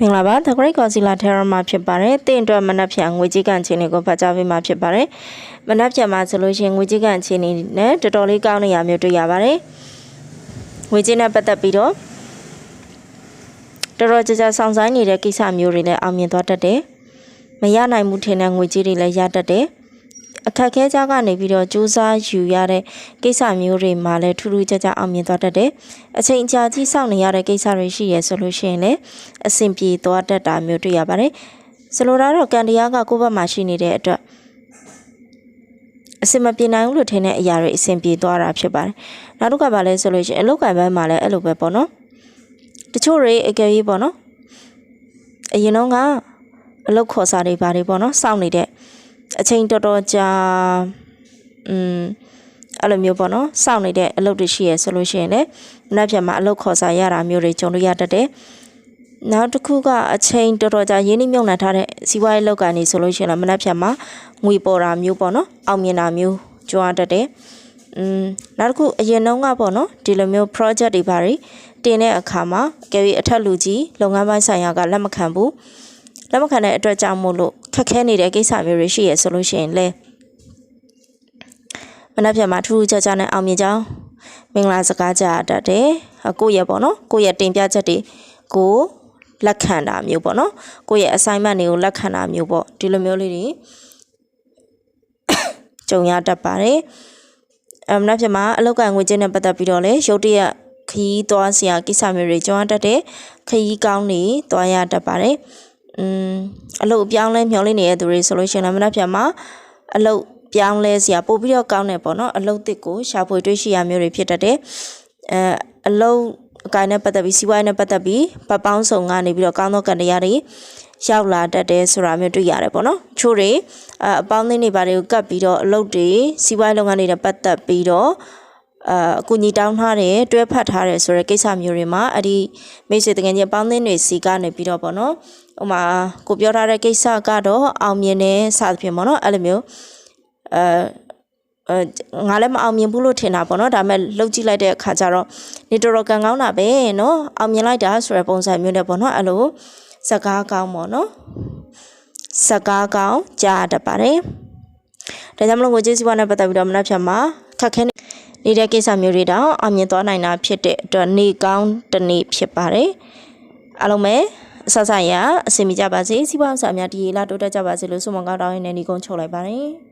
မင်္ဂလာပါ The Great Godzilla Terror မှာဖြစ်ပါတယ်။တင့်အတွက်မနက်ဖြန်ငွေကြေးကန်ချင်းတွေကိုဖတ်ကြားပေးမှာဖြစ်ပါတယ်။မနက်ဖြန်မှာဆိုလို့ရှိရင်ငွေကြေးကန်ချင်းတွေနဲ့တော်တော်လေးကောင်းနေရမျိုးတွေ့ရပါတယ်။ငွေကြေးနဲ့ပတ်သက်ပြီးတော့တော်တော်ကြာကြာဆောင်ဆိုင်နေတဲ့ကိစ္စမျိုးတွေလည်းအောင်မြင်သွားတတ်တယ်။မရနိုင်မှုထင်တဲ့ငွေကြေးတွေလည်းရတတ်တယ်။ အခက်အခဲကြားကနေပြီးတော့စူးစမ်းယူရတဲ့ကိစ္စမျိုးတွေမှာလည်းထူးထူးခြားခြားအောင်မြင်သွားတတ်တယ်။အချိန်ကြာကြီးစောင့်နေရတဲ့ကိစ္စတွေရှိရဲဆိုလို့ရှိရင်လည်းအဆင်ပြေသွားတတ်တာမျိုးတွေ့ရပါတယ်။ဆိုလိုတာတော့ကန်တရားကကိုယ့်ဘက်မှာရှိနေတဲ့အတွက်အစင်မပြေနိုင်ဘူးလို့ထင်တဲ့အရာတွေအဆင်ပြေသွားတာဖြစ်ပါတယ်။နောက်တစ်ခါပါလဲဆိုလို့ရှိရင်အလုတ်ကံဘက်မှာလည်းအဲ့လိုပဲပေါ့နော်။တချို့တွေအကယ်၍ပေါ့နော်။အရင်တော့ကအလုတ်ခေါ်စာတွေဘာတွေပေါ့နော်စောင့်နေတဲ့ အချိန်တော်တော်ကြာอืมအဲ့လိုမျိုးပေါ့နော်စောင့်နေတဲ့အလုပ်တွေရှိရဆိုလို့ရှိရင်လည်းမနက်ဖြန်မှာအလုပ်ခေါ်စာရတာမျိုးတွေကြုံလို့ရတတ်တယ်နောက်တစ်ခုကအချိန်တော်တော်ကြာရင်းနှီးမြှုပ်နှံထားတဲ့စီးပွားရေးလုပ်ကနေဆိုလို့ရှိရင်လည်းမနက်ဖြန်မှာငွေပေါ်တာမျိုးပေါ့နော်အောင်မြင်တာမျိုးကြုံရတတ်တယ်อืมနောက်တစ်ခုအရင်တုန်းကပေါ့နော်ဒီလိုမျိုး project တွေဘာတွေတင်တဲ့အခါမှာကယ်ပြီးအထက်လူကြီးလုပ်ငန်းပိုင်းဆိုင်ရာကလက်မခံဘူးလက်မခံတဲ့အတွက်ကြောင့်မို့လို့ ခက်ခဲနေတဲ့ကိစ္စမျိုးတွေရှိရဆိုလို့ရှိရင်လဲမနက်ဖြန်မှာထူးထူးခြားခြားနဲ့အောင်မြင်ကြောင်းမင်္ဂလာစကားကြားတတ်တယ်ကိုယ့်ရဲ့ပေါ့နော်ကိုယ့်ရဲ့တင်ပြချက်တွေကိုလက်ခံတာမျိုးပေါ့နော်ကိုယ့်ရဲ့ assignment တွေကိုလက်ခံတာမျိုးပေါ့ဒီလိုမျိုးလေးတွေကြုံရတတ်ပါတယ်အမနက်ဖြန်မှာအလောက်ကငွေကြေးနဲ့ပတ်သက်ပြီးတော့လေရုတ်တရက်ခရီးသွားစရာကိစ္စမျိုးတွေကြုံရတတ်တယ်ခရီးကောင်းနေသွားရတတ်ပါတယ် อืมအလုပ်အပြောင်းလဲမျောလင်းနေတဲ့သူတွေဆိုလို့ရှိရင်လည်းမနက်ဖြန်မှာအလုပ်ပြောင်းလဲစရာပို့ပြီးတော့ကောင်းတယ်ပေါ့နော်အလုပ်တစ်ကိုရှာဖွေတွေ့ရှိရမျိုးတွေဖြစ်တတ်တယ်အဲအလုပ်အကိုင်နဲ့ပတ်သက်ပြီးစီးပွားရေးနဲ့ပတ်သက်ပြီးပတ်ပေါင်းစုံကနေပြီးတော့ကောင်းသောကံတရားတွေရောက်လာတတ်တယ်ဆိုတာမျိုးတွေ့ရတယ်ပေါ့နော်ချို့တွေအအပေါင်းအသင်းတွေဘာတွေကိုကတ်ပြီးတော့အလုပ်တွေစီးပွားရေးလုပ်ငန်းတွေနဲ့ပတ်သက်ပြီးတော့ အာအကူညီတောင်းထားတယ်တွဲဖက်ထားတယ်ဆိုတဲ့ကိစ္စမျိုးတွေမှာအဲ့ဒီမိတ်ဆွေတကယ်ချင်းပေါင်းသင်းတွေစီကနေပြီးတော့ပေါ့နော်ဥမာကိုပြောထားတဲ့ကိစ္စကတော့အောင်မြင်တယ်စသဖြင့်ပေါ့နော်အဲ့လိုမျိုးအဲအဲငါလည်းမအောင်မြင်ဘူးလို့ထင်တာပေါ့နော်ဒါပေမဲ့လှုပ်ကြည့်လိုက်တဲ့အခါကျတော့နေတော်တော်ကန်ကောင်းတာပဲနော်အောင်မြင်လိုက်တာဆိုတဲ့ပုံစံမျိုးနဲ့ပေါ့နော်အဲ့လိုစကားကောင်းပေါ့နော်စကားကောင်းကြားတတ်ပါတယ်ဒါကြောင့်မလို့ငွေကြေးစီးပွားနဲ့ပတ်သက်ပြီးတော့မနှက်ဖြတ်မှာခက်ခဲ နေတဲ့ကိစ္စမျိုးတွေတောင်အောင်မြင်သွားနိုင်တာဖြစ်တဲ့အတွက်နေကောင်းတစ်နေ့ဖြစ်ပါတယ်အားလုံးပဲအဆဆရအစီအမီကြပါစေစီးပွားဆောင်များဒီလာတိုးတက်ကြပါစေလို့ဆုမကောင်းတောင်းရင်းနဲ့ညီကုန်းချုပ်လိုက်ပါတယ်